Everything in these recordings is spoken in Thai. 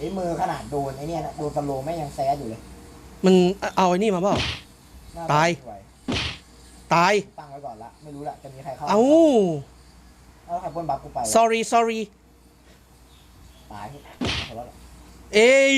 ไอ้มือขนาดโดนไอ้เนี่ยนะโดนสโลว์แม่งยังแซดอยู่เลยมันเอาไอ้นี่มาเปล่า หน้ตาย ไม่ไหวตาย ตั้งไว้ก่อนละไม่รู้ละจะมีใครเข้าเอา เอาใครพ่นบัฟกูไปวะ sorry sorry ตายขอโทษละเอ้ย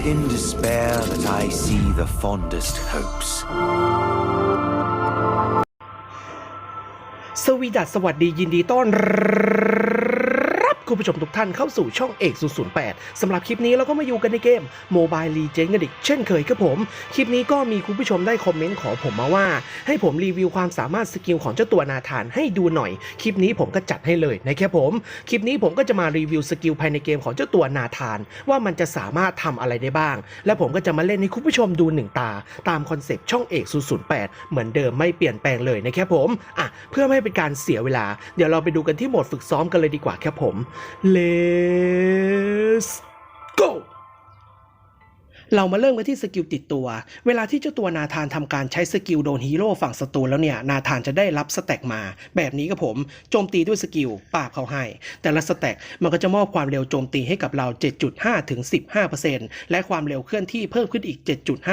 is in despair that I see the fondest hopes. สวีดัสสวัสดียินดีต้อนรับ คุณผู้ชมทุกท่านเข้าสู่ช่องเอก008สำหรับคลิปนี้เราก็มาอยู่กันในเกม Mobile Legends กันอีกเช่นเคยครับผม คลิปนี้ก็มีคุณผู้ชมได้คอมเมนต์ขอผมมาว่า ให้ผมรีวิวความสามารถสกิลของเจ้าตัวนาธานให้ดูหน่อย คลิปนี้ผมก็จัดให้เลยนะครับผม คลิปนี้ผมก็จะมารีวิวสกิลภายในเกมของเจ้าตัวนาธาน ว่ามันจะสามารถทำอะไรได้บ้าง และผมก็จะมาเล่นให้คุณผู้ชมดูหนึ่งตา ตามคอนเซปต์ช่องเอก008 เหมือนเดิมไม่เปลี่ยนแปลงเลยนะครับผมอะเพื่อไม่ให้เป็นการเสียเวลา เดี๋ยวเราไปดูกันที่โหมดฝึกซ้อมกันเลยดีกว่าครับผม Let's go เรามาเริ่มกันที่สกิลติดตัว เวลาที่เจ้าตัวนาธานทำการใช้สกิลโดนฮีโร่ฝั่งศัตรูแล้วเนี่ย นาธานจะได้รับสแต็กมา แบบนี้ครับผม โจมตีด้วยสกิลปราบเขาให้ แต่ละสแต็กมันก็จะมอบความเร็วโจมตีให้กับเรา 7.5 ถึง 15%และความเร็วเคลื่อนที่เพิ่มขึ้นอีก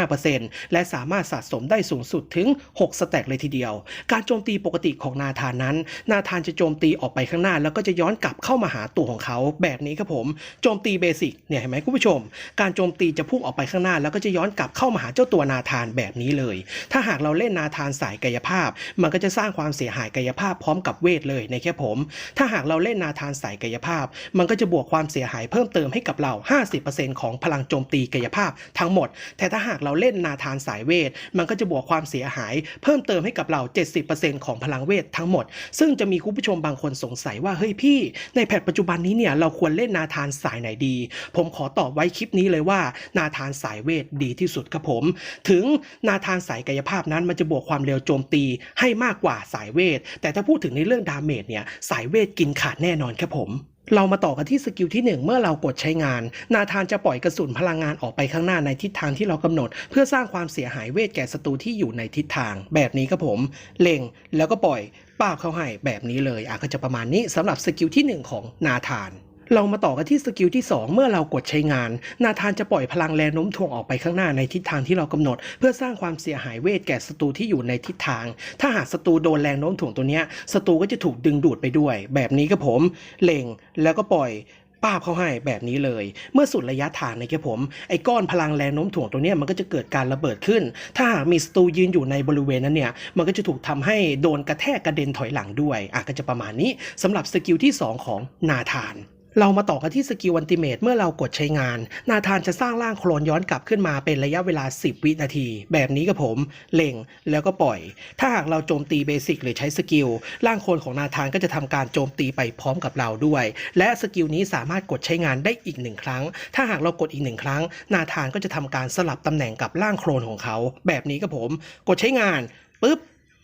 7.5%และสามารถสะสมได้สูงสุดถึง 6 สแต็กเลยทีเดียว การโจมตีปกติของนาธานนั้น นาธานจะโจมตีออกไปข้างหน้า แล้วก็จะย้อนกลับเข้ามาหาตัวของเขา แบบนี้ครับผม โจมตีเบสิกเนี่ยเห็นไหมคุณผู้ชม การโจมตีจะพุ่งออกไปข้างหน้าแล้วก็จะย้อนกลับเข้ามาหาเจ้าตัวนาธานแบบนี้เลย ถ้าหากเราเล่นนาธานสายกายภาพ มันก็จะสร้างความเสียหายกายภาพพร้อมกับเวทเลยนะครับผม ถ้าหากเราเล่นนาธานสายกายภาพ มันก็จะบวกความเสียหายเพิ่มเติมให้กับเรา 50%ของพลังโจมตีกายภาพทั้งหมด แต่ถ้าหากเราเล่นนาธานสายเวท มันก็จะบวกความเสียหาย เพิ่มเติมให้กับเรา 70%ของพลังเวททั้งหมด ซึ่งจะมีคุณผู้ชมบางคนสงสัยว่าเฮ้ยพี่ในแพทปัจจุบันนี้เนี่ยเราควรเล่นนาธานสายไหนดี ผมขอตอบไว้คลิปนี้เลยว่านาธานสายเวทดีที่สุดครับผม ถึงนาธานสายกายภาพนั้นมันจะบวกความเร็วโจมตีให้มากกว่าสายเวท แต่ถ้าพูดถึงในเรื่องดาเมจเนี่ยสายเวทกินขาดแน่นอนครับผมเรามาต่อกันที่สกิลที่ 1 เมื่อเรากดใช้งาน นาธานจะปล่อยกระสุนพลังงานออกไปข้างหน้าในทิศทางที่เรากำหนด เพื่อสร้างความเสียหายเวทแก่ศัตรูที่อยู่ในทิศทาง แบบนี้ครับผม เล็งแล้วก็ปล่อยป้าบเข้าให้แบบนี้เลยอะก็จะประมาณนี้สำหรับสกิลที่ 1 ของนาธาน เรามาต่อกันที่สกิลที่ 2 เมื่อเรากดใช้งาน นาธานจะปล่อยพลังแรงโน้มถ่วงออกไปข้างหน้าในทิศทางที่เรากำหนด เพื่อสร้างความเสียหายเวทแก่ศัตรูที่อยู่ในทิศทาง ถ้าหากศัตรูโดนแรงโน้มถ่วงตัวนี้ศัตรูก็จะถูกดึงดูดไปด้วย แบบนี้ครับผมเล็งแล้วก็ปล่อยป้าบเขาให้แบบนี้เลย เมื่อสุดระยะทางนะครับผม ไอ้ก้อนพลังแรงโน้มถ่วงตัวนี้มันก็จะเกิดการระเบิดขึ้น ถ้าหากมีศัตรูยืนอยู่ในบริเวณนั้นเนี่ย มันก็จะถูกทำให้โดนกระแทกกระเด็นถอยหลังด้วยอะก็จะประมาณนี้สำหรับสกิลที่ 2 ของนาธาน เรามาต่อกันที่สกิลอันติเมตเมื่อเรากดใช้งาน นาธานจะสร้างร่างโคลนย้อนกลับขึ้นมาเป็นระยะเวลา 10 วินาที แบบนี้กับผมเล็งแล้วก็ปล่อย ถ้าหากเราโจมตีเบสิกหรือใช้สกิลร่างโคลนของนาธานก็จะทำการโจมตีไปพร้อมกับเราด้วย และสกิลนี้สามารถกดใช้งานได้อีกหนึ่งครั้ง ถ้าหากเรากดอีกหนึ่งครั้ง นาธานก็จะทำการสลับตำแหน่งกับร่างโคลนของเขา แบบนี้กับผม กดใช้งานปุ๊บ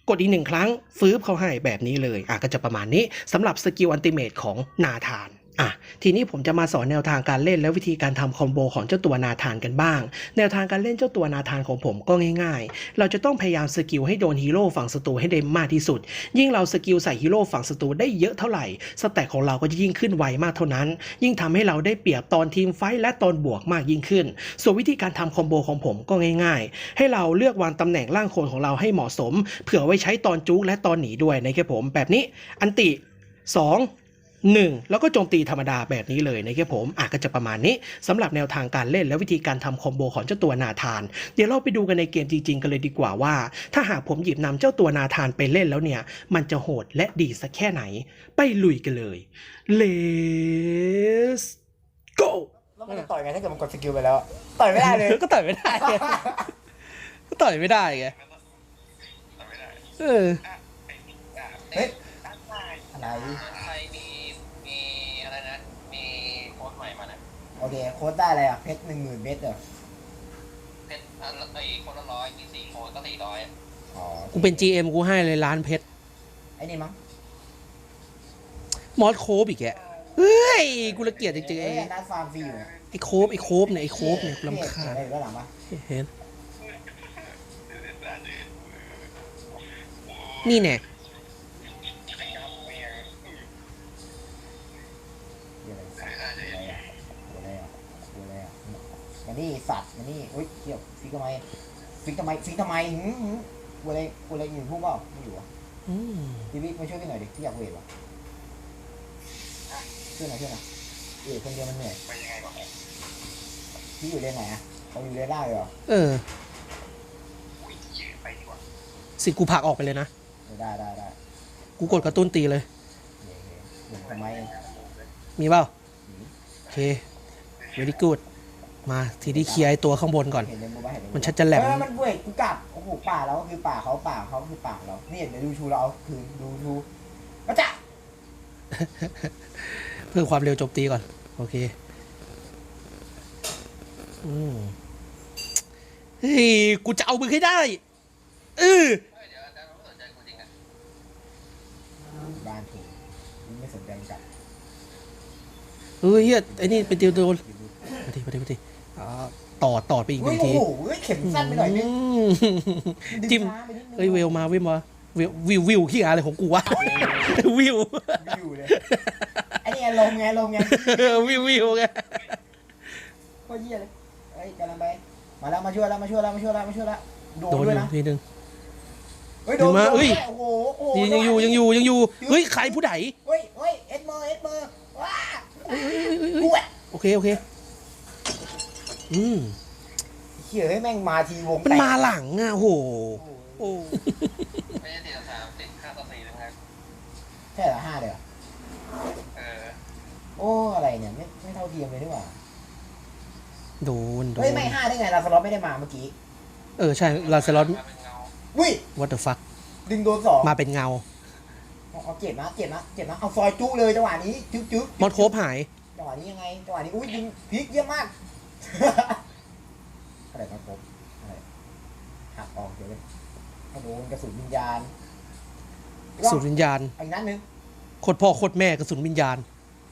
กดอีกหนึ่งครั้งฟื้บเขาให้แบบนี้เลยอะก็จะประมาณนี้สำหรับสกิลอันติเมตของนาธาน อะทีนี้ผมจะมาสอนแนวทางการเล่นและวิธีการทำคอมโบของเจ้าตัวนาธานกันบ้าง แนวทางการเล่นเจ้าตัวนาธานของผมก็ง่ายๆ เราจะต้องพยายามสกิลให้โดนฮีโร่ฝั่งศัตรูให้ได้มากที่สุด ยิ่งเราสกิลใส่ฮีโร่ฝั่งศัตรูได้เยอะเท่าไหร่ สแต็กของเราก็จะยิ่งขึ้นไวมากเท่านั้น ยิ่งทำให้เราได้เปรียบตอนทีมไฟท์และตอนบวกมากยิ่งขึ้น ส่วนวิธีการทำคอมโบของผมก็ง่ายๆ ให้เราเลือกวางตำแหน่งร่างโคนของเราให้เหมาะสม เผื่อไว้ใช้ตอนจุกและตอนหนีด้วยนะครับผมแบบนี้อันติ 2 1 แล้วก็โจมตีธรรมดาแบบนี้เลยนะครับผมอะก็จะประมาณนี้สำหรับแนวทางการเล่นและวิธีการทำคอมโบของเจ้าตัวนาธาน เดี๋ยวเราไปดูกันในเกมจริงๆ กันเลยดีกว่าว่า ถ้าหากผมหยิบนำเจ้าตัวนาธานไปเล่นแล้วเนี่ย มันจะโหดและดีสักแค่ไหน ไปลุยกันเลย Let's go แล้วมันจะต่อยไงถ้าเกิดมันกดสกิลไปแล้วอะต่อยไม่ได้เลยก็ต่อยไม่ได้ไงก็ต่อยไม่ได้ไงเออเฮ้ยอะไร คโค้ดได้อะไรอะเพชรหนึ่งหมื่นเม็ดเหรอเพชรอันละไอ้คนละร้อยมีสี่โค้ดก็สี่ร้อยอ๋อกูเป็น GM กูให้เลยล้านเพชรไอ้นี่มั้งมอสโคบอีกแกเเฮ้ยกูละเกียดจริงๆเอ้ไอ้ยนัดฟาร์มฟรีอยู่เนี่ยไอ้โคบไอ้โคบเนี่ยไอ้โคบเนี่ยกูรำคาญอะไรอยู่ด้านหลังปะเห็นนี่แน่ เดี๋ยวอะไรสัตว์อะไรอะอะไรอะอะไรอะ มานี่สัตว์มานี่เฮ้ยเกี่ยวฟิกทำไมฟิกทำไมฟิกทำไมหืมหืมกูอะไรกูอะไรอยู่พุ่งเปล่าไม่อยู่อะอืมพี่บิ๊กมาช่วยพี่หน่อยดิพี่อยากเวทวะช่วยหน่อยช่วยหน่อยเอ๋คนเดียวมันเหนื่อยไปยังไงวะพี่อยู่เลนไหนอะเขาอยู่เลนได้เหรอเออ อุ้ยเหี้ยไปดีกว่าสิกูผลักออกไปเลยนะ เออได้ได้ได้กูกดกระตุ้นตีเลยเย้เย้เดี๋ยวทำไม มีเปล่า โอเค very good มาทีนี้เคลียร์ไอ้ตัวข้างบนก่อน เห็นเลนบูบ้าเห็นเลนบูมันชัดจะแหลม เออมันเวทกูกลับโอ้โหป่าเราก็คือป่าเขาป่าเขาคือป่าเรานี่เดี๋ยวดูชูเราเอาคืนดูชูก็จะเพื่อความเร็วโจมตีก่อน โอเค อืมเฮ้ย กูจะเอามึงให้ได้เออเฮ้ยเดี๋ยวอาจารย์ไม่สนใจกูจริงอะบ้านถูกไม่สนใจมันกลับเฮ้ยเฮียไอ้นี่เป็นติวโดนมาดิมาดิมาดิอ่า ต่อต่อไปอีกหเฮ้นึ่ยงทีโอ้โหเฮ้ยเข็มสั้นไปหน่อยนึงมดึงจิ้มช้าไปนิดนึงเฮ้ยเวลมาเวลมาเวลวิววิวที่อะไรของกูวะวิวไม่อยู่เลยไอ้นี่ไงลมไงลมไงวิววิวไงโคตรเยี่ยเลยเฮ้ยกำลังไปมาแล้วมาช่วยแล้วมาช่วยแล้วมาช่วยแล้วมาช่วยแล้วโดโดนนด้วยอยู่นะทีนึงเฮ้ยโดนดึงมาโดนเฮ้ยด้วยโอ้โหโอ้โหยังอยู่ยังอยู่ยังอยู่เฮ้ยใครผู้ใดเฮ้ยเฮ้ยเอ็ดเมอร์เอ็ดเมอร์ว้าเฮ้ยเฮ้ยเฮ้ยเฮ้ยกูอะโอเคโอเค อืมเฮียเฮ้ยแม่งมาทีวงมันแตกมาหลังอะโหโอ้โหโอ้ไม่ใช่สี่ต่อสามติดห้าต่อสี่นะครับใช่เหรอห้าเลยเหรอเออโอ้อะไรเนี่ยไม่ไม่เท่าเทียมเลยนี่หว่าโดนโดเฮ้ยนไม่ห้าได้ไงลาสล็อตไม่ได้มาเมื่อกี้เออใช่ลาเซลอนมาเป็นเงาวิ what the fuck ดึงโดนสองมาเป็นเงาเอาเอาเจ็บนะเจ็บนะเจ็บนะเอาซอยจุเลยจังหวะนี้จึ๊กจึ๊กมอดโคบหายจังหวะนี้ยังไงจังหวะนี้อุ้ยดึงพลิกเยี่ยมมาก อะไรครับผมอะไรหักออกเดี๋ยวเลยกระโดนกระสุนวิญญาณสุดวิญญาณอีกนัดหนึงโคตรพ่อโคตรแม่กระสุนวิญญาณ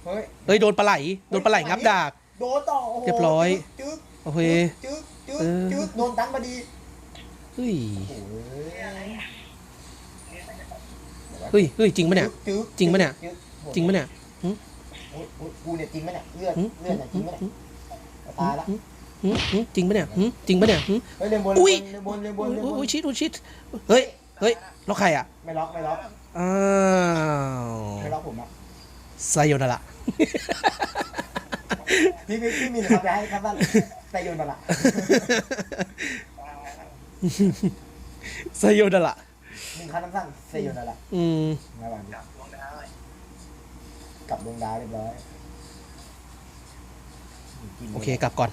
เฮ้ยเฮ้ยโดนปลาไหลโดนปลาไหลงับดาก โดนต่อโอ้โหเรียบร้อย จึ๊กโอเค จึ๊กจึ๊กเออ จึ๊กโดนตันพอดีเฮ้ยโอ้ยเฮ้ยเฮ้ยจริงปะเนี่ย จึ๊กจริงปะเนี่ยจึ๊กจริงปะเนี่ย โอ้ยโอ้ยกูเนี่ยจริงปะเนี่ยเลือดหึเลือดเนี่ยจริงปะเนี่ย ตายละหึหึหึจริงปะเนี่ยหึจริงปะเนี่ยหึ เฮ้ยเรียนบนอุ๊ย เรียนบนเรียนบโอ้นยเรียนบนโอ้ยชิดโอ้ยชิดเฮ้ยเฮ้ยแล้วใครอะไม่ล็อกไม่ล็อกอ้าวไม่ล็อกผมอะไซโยนาระพี่พี่พี่มีนครับจะให้ครับท่านแต่โยนมาละไซโยนาระหนึ่งคันสั้นๆเซโยนมาละอืมระหว่างนี้จับดวงดาวเลยกลับดวงดาวเรียบร้อยกินลย โอเคกลับก่อน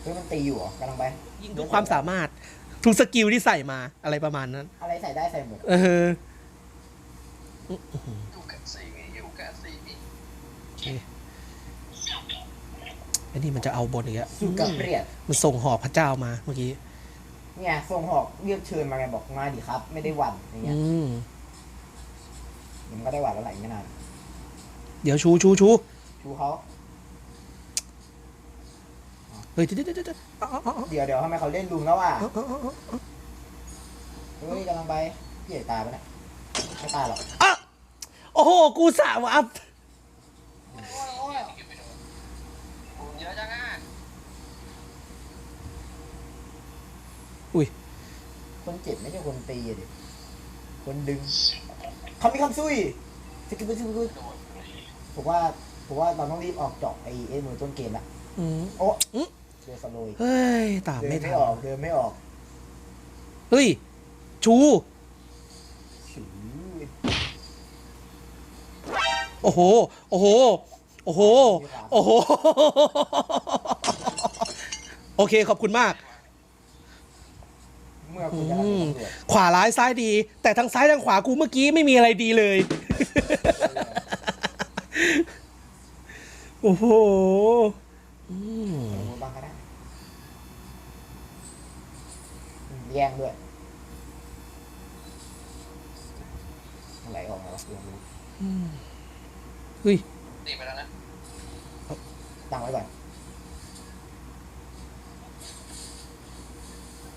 เฮ้ยมันตีอยู่เหรอกำลังไปยิงทุกความสามารถ ทุกสกิลที่ใส่มาอะไรประมาณนั้น อะไรใส่ได้ใส่หมดเอออยู่กับสี่มีอยู่กับสี่มีโอเคไอ้นี่มันจะเอาบนอีกแล้วสุดกับเปรียดมันส่งหอกพระเจ้ามาเมื่อกี้เนี่ยส่งหอกเรียกเชิญมาไงบอกมาดิครับ ไม่ได้หวั่นอย่างเงี้อืยมเดี๋ยวมันก็ได้หวั่นแล้วไหลไม่นานเดี๋ยวชูชูชูชูเขา เฮ้ยเดี๋ยวเดี๋ยวเดี๋ยวเดี๋ยวอ๋ออ๋ออ๋อเดี๋ยวเดี๋ยวทำไมเขาเล่นลุมแล้วอะเฮ้ยกำลังไปพี่ใหญ่ตายปะเนี่ยไม่ตายหรอกอะโอ้โห กูสาวอัพอุ้ยเยอะจังอะคนเจ็บไม่ใช่คนตีอะดิคนดึงเขามีคำซุยสกิปสกิปโดนผมว่าผมว่าเราต้องรีบออกจาะไอเอ็มมือต้นเกมละอืมโอ้ อืมเดือสโลยเฮ้ย ตามเดินไม่ไม่ทันออกเดินไม่ออกเฮ้ย ชูชื่อโอ้โห โอ้โห โอ้โห โอ้โห โอเค ขอบคุณมาก เมื่อคุณจะรับเป็นตำรวจขวาร้ายซ้ายดี แต่ทางซ้ายทางขวากูเมื่อกี้ไม่มีอะไรดีเลย โอ้โห อืม พูดบ้างก็ได้ แย่งด้วยอะไรออกมาวะลองดูเฮ้ยตีไปแล้วนะตั้งไว้ก่อน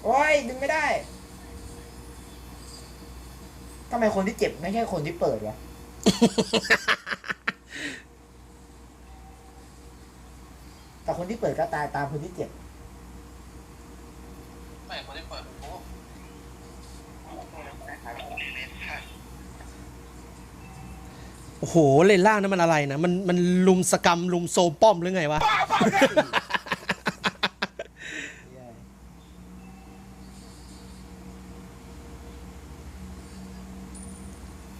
โอ้ยดึงไม่ได้ทำไมคนที่เจ็บไม่ใช่คนที่เปิดวะแต่คนที่เปิดก็ตายตามคนที่เจ็บ ไม่คนที่เปิดโอ้ โอ้โหเลนล่างนั้นมันอะไรนะ มันมันลุมสกรรมลุมโซมป้อมหรือไงวะ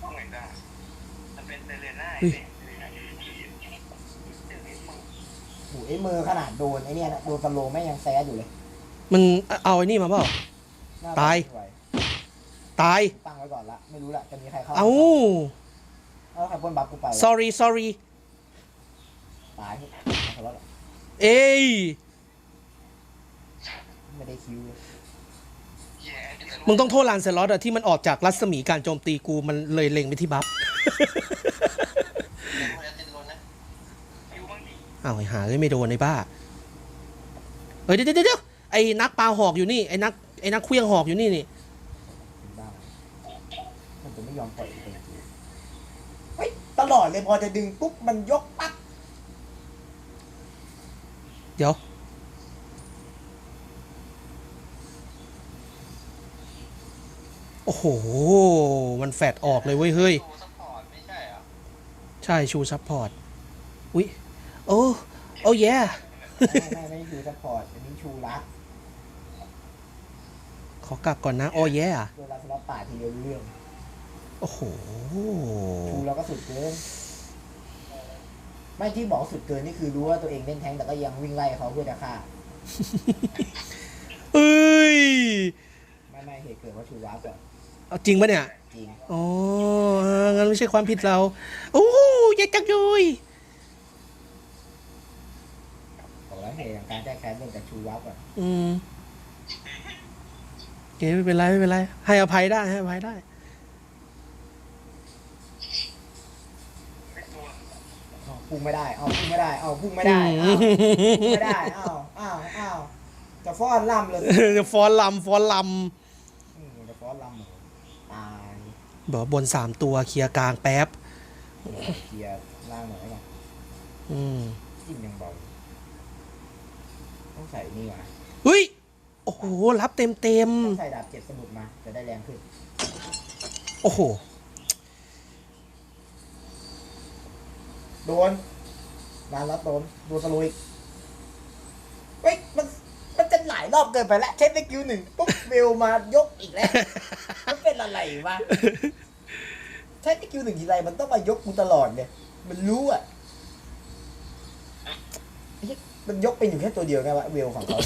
ต้องไงได้มันเป็นเซเลน่าเฮ้ยโอ้โหไอ้มือขนาดโดนไอ้เนี่ยนะโดนสโลว์แม่งยังแซดอยู่เลยมันเอาไอ้นี่มาเปล่าหน้ตาย ไม่ไหวตาย ตั้งไว้ก่อนละ ไม่รู้ละจะมีใครเข้าเอ้า เอาใครบนบัฟกูไปวะ sorry sorry ตายเอาแล้วเอ้ยไม่ได้คิวเลยแย่มึงต้องโทษลานเซลอสอะที่มันออกจากรัศมีการโจมตีกูมันเลยเล็งไปที่บัฟติดลนนะคิวบ้างดิอ้าวไอ้หาเลยไม่โดนไอ้บ้าเฮ้ยเดี๋ยวเดี๋ยวเดี๋ยวไอ้นักปลาหอกอยู่นี่ไอ้นักไอ้นักเคลี้ยงหอกอยู่นี่นี่บ้ามันจะไม่ยอมปล่อยเลยเฮ้ย ตลอดเลยพอจะดึงปุ๊บมันยกปั๊บเดี๋ยว โอ้โห มันแฟดออกเลยเว้ยเฮ้ยดูซัพพอร์ตไม่ใช่เหรอใช่ชูซัพพอร์ต อุ๊ย โอ้ โอ้แย่ไม่ไม่ไม่ได้ชูซัพพอร์ตอันนี้ชูรักขอกลับก่อนนะ โอ้แย่ โดนรักสำหรับป่าทีเดียวรู้เรื่อง โอ้โหชูแล้วก็สุดเกิน ไม่ที่บอกสุดเกินนี่คือรู้ว่าตัวเองเล่นแทงค์แต่ก็ยังวิ่งไล่เขาเพื่อจะฆ่าเอ้ย ไม่ไม่เหตุเกิดว่าชูรักก่อนเอาจริงปะเนี่ย จริงอ๋องั้นไม่ใช่ความผิดเราโอ้ยยจักยุยบอกแล้วเหตุของการแก้แค้นเรื่องจากชูรักก่อนอืมโอเคไม่เป็นไรไม่เป็นไร ให้อภัยได้ให้อภัยได้ เอา พุ่งไม่ได้เอาพุ่งไม่ได้เอาพุ่งไม่ได้เอาพุ่งไม่ได้เอาเอาเอาจะฟ้อนล่ำเลยจะฟ้อนลำฟ้อนลอืมจะฟ้อนล่ำเหรอตายำบอกว่าบนสามตัวเคลียร์กลางแป๊บเคลียร์ล่างหน่อยแล้วกันอืมจิ้มยังเบาต้องใส่นี่ว่ะเฮ้ยโอ้โหรับเต็มเต็มต้องใส่ดาบเจ็ดสมุดมาจะได้แรงขึ้น โอ้โห โดนนานรับโดนโดนสโลว์อีกเฮ้ยมันมันจะหลายรอบเกินไปแล้วเช็ดในคิวหนึ่งปุ๊บเวลมายกอีกแล้ว มันเป็นอะไรวะใช้ในคิวหนึ่งทีไรมันต้องมายกกูตลอดเนี่ย มันรู้อะไอ้เหี้ยมันยกเป็นอยู่แค่ตัวเดียวไงวะเวลของเขา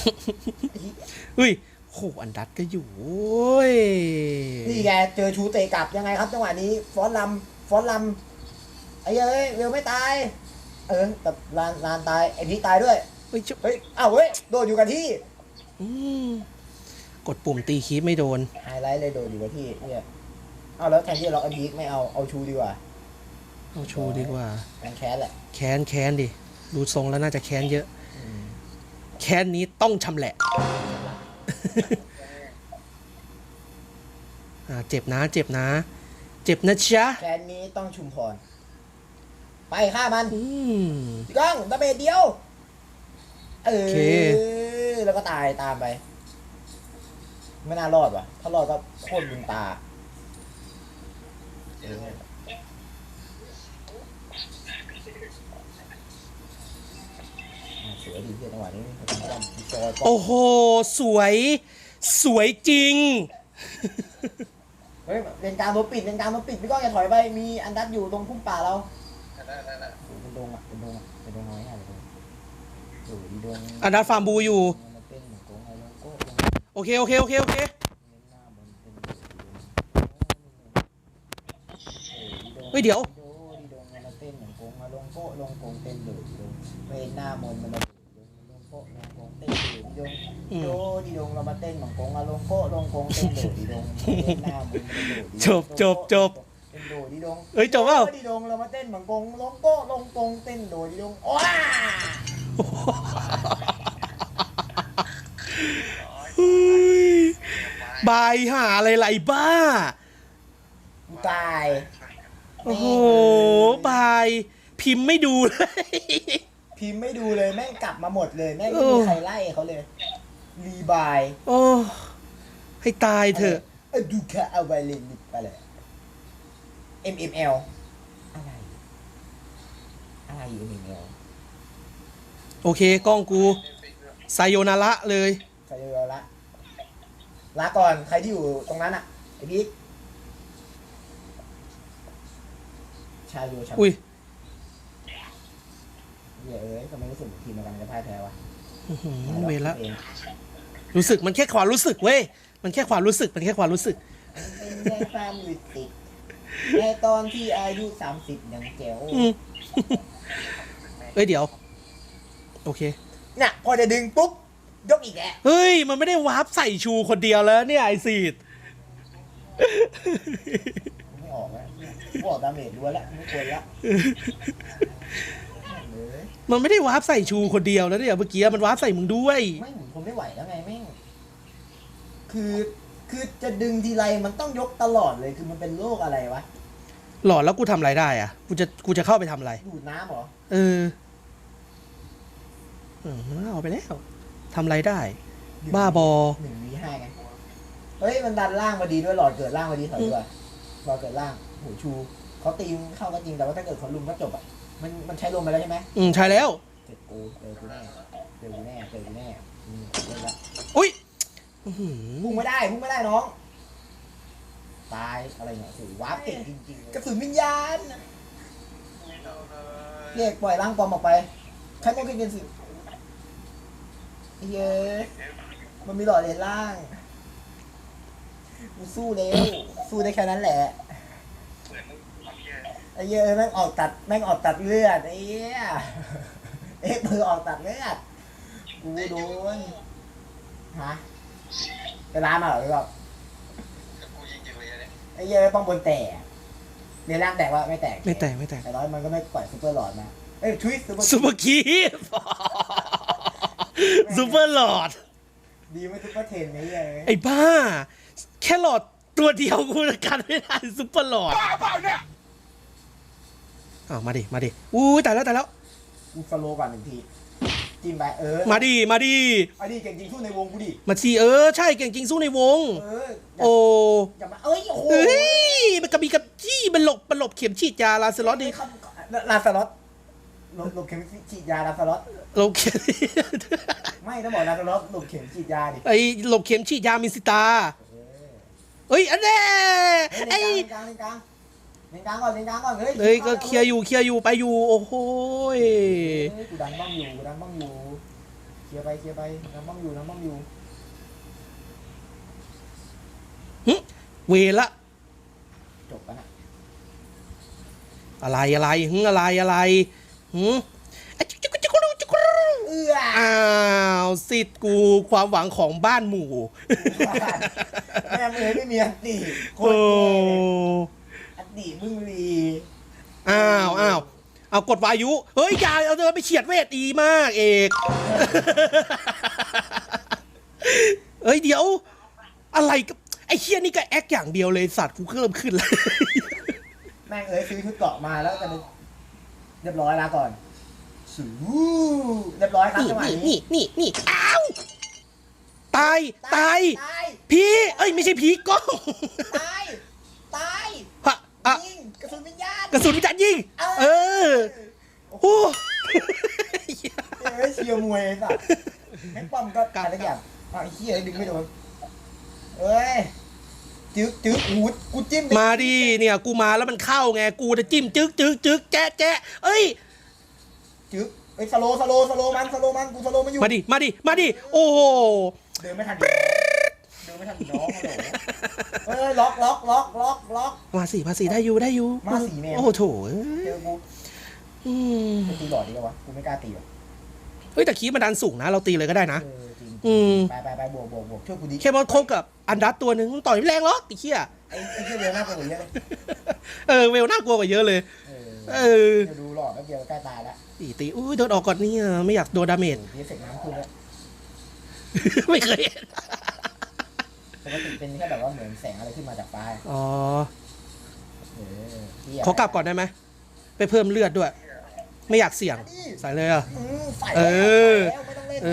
ไอ้เหี้ยเฮ้ยโอ้โหอันดัดก็อยู่โว้ยนี่ไงเจอชูเตะกลับยังไงครับจังหวะนี้ ฟอนต์ลำฟอนต์ลำไอ้เอ้ยเวลไม่ตาย เออแต่ลานลานตายไอ้พีคตายด้วย เฮ้ยจุเฮ้ยอ้าวเฮ้ยโดนอยู่กับที่อืมกดปุ่มตีคีบไม่โดน ไฮไลท์เลยโดนอยู่กับที่เนี่ยเอาแล้วแทนที่จะล็อกไอ้พีคไม่เอาเอาชูดีกว่าเอาชูดีกว่า มันแค้นแหละแค้นแค้นดิ ดูทรงแล้วน่าจะแค้นเยอะอืมแค้นนี้ต้องชำแหละ อ่าเจ็บนะ เจ็บนะ เจ็บนะจ๊ะแค้นนี้ต้องชุมพร ไปฆ่ามันอืม พี่ก้องดาเมจเดียว เออโอเคแล้วก็ตายตามไป ไม่น่ารอดว่ะ ถ้ารอดก็โคตรบุญตาเอออะสวยดีที่จังหวะนี้ทำความจอยป้อง โอ้โห สวย สวยจริง เฮ้ยเลนกลางตัวปิดเลนกลางตัวปิดพี่ก้องอย่าถอยไปมีอันดัดอยู่ตรงพุ่มป่าเรา ได้ได้ได้โอ้โหเป็นดงอะเป็นดงอะเป็นดงน้อยอะเป็นดงโอ้โหดีดงอันดัดฟาร์มบูอยู่ มันเป็นเหมือนโกงไอ้ลงโก้ลงโอเค โอเค โอเค โอเคเน้นหน้าบนเป็นดีดงเฮ้ยเดี๋ยวดีดงมันเต้นเหมือนโกงมาลงโก้ลงโกงเต้นเลยดีดงเวนหน้ามนมันมาดีดงลงโก้ลงโกงเต้นเลยดีดงอืมโดดีดงเรามาเต้นเหมือนโกงมาลงโก้ลงโกงเต้นเลยดีดงเวนหน้ามนมันมาโดดดีดงจบจบจบ เป็นโดดดีดงเอ้ยจบเปล่าโดดีดงเรามาเต้นบังกงลงโก้ลงตรงเต้นโดดีดงว้าเฮ้ยบายหาอะไรไหลบ้า กูตายโอ้โหบาย พิมพ์ไม่ดูเลย พิมพ์ไม่ดูเลยแม่งกลับมาหมดเลยแม่งไม่เอมีอใครไล่เขาเลยรีบายโอ้ ให้ตายเถอะเออดูค่ะเอาไวเลนไปเลย MML อะไร อะไร MML โอเคกล้องกูไซโยนาระเลย ใครจะรอละลาก่อนใครที่อยู่ตรงนั้นอะไอพีคชายโยชาอุ้ยเหี้ยเอ้ยทำไมรู้สึกเหมือนทีมเรากำลังจะพ่ายแพ้วะอื้อหือเวรละองรู้สึกมันแค่ความรู้สึกเว้ยมันแค่ความรู้สึกมันแค่ความรู้สึก เป็นแค่ความรู้สึก ในตอนที่อายุสามสิบยังแจ๋วอืมเอ้ยเดี๋ยว โอเคเนี่ยพอจะดึงปุ๊บยกอีกแหละเฮ้ย มันไม่ได้วาร์ปใส่ชูคนเดียวแล้วเนี่ยไอซีด ไม่ออกแล้วบอกดาเมจล้วนแล้วไม่ควรละเอ้ยมันไม่ได้วาร์ปใส่ชูคนเดียวแล้วเนี่ยเมื่อกี้มันวาร์ปใส่มึงด้วย ไม่หมุนผมไม่ไหวแล้วไงแม่งคือ คือจะดึงทีไรมันต้องยกตลอดเลยคือมันเป็นโรคอะไรวะหลอดแล้วกูทำอะไรได้อะกูจะกูจะเข้าไปทำอะไร ดูดน้ำเหรอเออเออมันเอาไปแล้วทำอะไรได้ บ้าบอ หนึ่งวีห้าไงเฮ้ยมันดันล่างมาดีด้วยหลอดเกิดล่างมาดีถอยด้วยหลอดเกิดล่างโหชูเขาตีมเข้าก็จริงแต่ว่าถ้าเกิดเขาลุมก็จบอะมันมันใช้ลมไปแล้วใช่ไหมอืมใช่แล้ว เจอกูเจอกูแน่เจอกูแน่เจอกูแน่อืมเล่นละอุ้ยอื้อหือ พุ่งไม่ได้พุ่งไม่ได้น้อง ตายอะไรเนี่ยโอ้โหวาร์ปเก่งจริงๆกระสุนวิญญาณพี่เอกปล่อยร่างปลอมออกไปใช้โมเกนเกนสิเย้ยมันมีหลอดเลนล่างกูสู้เร็วสู้ได้แค่นั้นแหละไอ้เหี้ยแม่งออกตัดแม่งออกตัดเลือดไอ้เหี้ยเอ๊ะมือออกตัดเลือดกูโดนฮะ ไปร้านมาเหรอหรือเปล่ากูยิงอยู่เลยเนี่ยไอ้เหี้ยป้องบนแตกเรียนร่างแตกว่าไม่แตกไม่แตกไม่แตกแต่ร้อยมันก็ไม่ปล่อยซูเปอร์หลอดมาเอ้ยชุยซูเปอร์ซูเปอร์คีฟซูเปอร์หลอดดีไม่ซูเปอร์เทนไอ้เหี้ยไอ้บ้า แค่หลอดตัวเดียวกูจะกันไม่ได้ซูเปอร์หลอดอ้าวมาดิมาดิอู้ยตายแล้วตายแล้วกูสโลว์ก่อนหนึ่งที จิ้มไปเออมาดิมาดิเอาดิเก่งจริงสู้ในวงกูดิมาสิเออใช่เก่งจริงสู้ในวง เออโอ้อย่ามาเอ้ยโอ้โหเฮ้ยมันกระบีกับจี้มันหลบมันหลบเข็มฉีดยาลาสล็อตดิลาสล็อตหลบหลบเข็มฉีดยาลาสล็อตหลบเข็มไม่ต้องบอกลาสล็อตหลบเข็มฉีดยาดิไอ้หลบเข็มฉีดยามินสิตาเฮ้ยอันแน่เฮ้ยไอ้เลนกลางเลนกลาง เลนกลางก่อนเลนกลางก่อนเฮ้ยเฮ้ยก็เคลียร์อยู่เคลียร์อยู่ไปอยู่โอ้โหยเฮ้ยกูดันบ้องอยู่กูดันบ้องอยู่เคลียร์ไปเคลียร์ไปดันบ้องอยู่ดันบ้องอยู่เวรละ จบปะน่ะอะไรอะไรหึอะไรอะไรหึอะจุกจุกจุกจุกจุกเอื้ออ้าวสิทธิ์กูความหวังของบ้านหมู่ แม่มึงไม่มีอันตีโคโอ้ตรแย่เลย อันตีมึงรีอ้าวอ้าวเอากดวายุ เฮ้ยอย่าเอาเดินไปเฉียดเวทดีมากเอกเฮ้ยเดี๋ยว อะไรกับไอ้เคียนี่ก็แอคอย่างเดียวเลยสัตว์กูเริ่มขึ้นแล้วแม่งเอ้ยซื้อชุดเกาะมาแล้วจะเป็นเรียบร้อยแล้วก่อนสูเรียบร้อยครับนี่จังหวะนี่นี้นี่นี่นี่อ้าวตายตายตายพี่ เอ้ยไม่ใช่ผีกล้องตายตายฮะ อะยิงกระสุนวิญญาณกระสุนวิจารณ์ยิง เออโอ้โอ้เอ้ยเชียร์มวยไอ้สัตว์แม่งป้อมก็การทุกอย่างอ้าวไอ้เหี้ยดึงไม่โดนเอ้ยจึ๊กจึ๊กหูดกูจิ้มไปมาดิเนี่ย กูมาแล้วมันเข้าไง กูจะจิ้มจึ๊กจึ๊กจึ๊กแจ๊ะแจ๊ะเอ้ย จึ๊กเอ้ยสโลว์สโลว์สโลว์มันสโลว์มันกูสโลว์มันอยู่มาดิ มาดิ มาดิ โอ้โห เดินไม่ทัน ดิเดินไม่ทันดิน้องฮัลโหลเอ้ยล็อกล็อกล็อกล็อกล็อกมาสิมาสิได้อยู่ได้อยู่มาสิแมว โอ้โหโถเอ้ยเจอกูอืมกูตีหลอดดีกว่าวะกูไม่กล้าตีว่ะเฮ้ยแต่คีบมันดันสูงนะ เราตีเลยก็ได้นะ เออจริงอืม ไปไปไปบวกบวกบวกช่วยกูดิแค่มันคบกับอันดัตตัวหนึ่งมันต่อยไม่แรงหรอกไอ้เหี้ยไอ้ไอ้เชี่ยเรือหน้ากูเยอะเลยเออเวลน่ากลัวกว่าเยอะเลย เออเออเดี๋ยวดูหลอดแป๊บเดียวใกล้ตายแล้วตีตีอุ้ยโดนออกก่อนเนี่ยไม่อยากโดนดาเมจดีเสกน้ำขึ้นแล้ว ไม่เคยเห็น ปกติเป็นแค่แบบว่าเหมือนแสงอะไรขึ้นมาจากฟ้าอ๋อ เออเหี้ยขอกลับก่อนได้ไหม ไปเพิ่มเลือดด้วย ไม่อยากเสี่ยง ใส่เลยอะ อืมใส่เออแล้วไม่ต้องเล่นเอ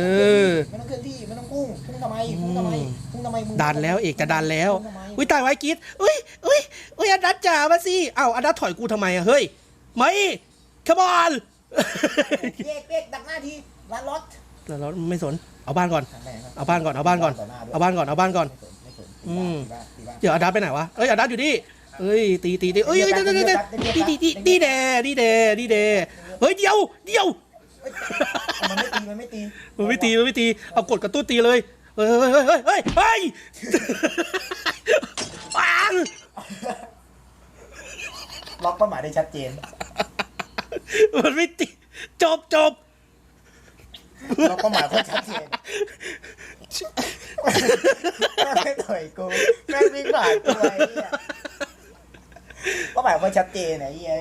อไม่ต้องเคลื่อนที่ไม่ต้องพุ่งพุ่งทำไมพุ่งทำไมพุ่งทำไมมึงดันแล้วเอกจะดันแล้ว พุ่งทำไมอุ้ยตายไว้กรีดอุ้ยอุ้ยอุ้ยอันนัดจ๋ามาสิเอ้าอันนัดถอยกูทำไมอะเฮ้ยไม่ขบอนเอกเอกดักหน้าทีลานรถแล้วเราไม่สน เอาบ้านก่อนทางไหนครับเอาบ้านก่อน เอาบ้านก่อนต่หด้วยเอาบ้านก่อน เอาบ้านก่อน ไม่สนไม่สน อืมตีบ้านตีบ้านเดี๋ยวอันนัดไปไหนวะเอ้ยอันนัดอยู่นี่เอ้ยตีตีตีเอ้ยเอ้ยเดี๋ยวเดี๋ยวเดี๋ยวเดี๋ยวดีดีดีดีเดดีเดดีเดเฮ้ยเดี๋ยวเดี๋ยวเอามันไม่ตีมันไม่ตีมันไม่ตีมันไม่ตีเอากดกระตุ้นตีเลยเฮ้ยเฮ้ยเฮ้ยเฮ้ยเฮ้ยเฮ้ยปังล็อกเป้าหมายได้ชัดเจน มันไม่ตีจบจบล็อกเป้าหมายโคตรชัดเจนแม่ง ไม่ต่อยกูแม่งวิ่งผ่านกูไอ้เหี้ยก็หมายความชัดเจนไอ้เหี้ย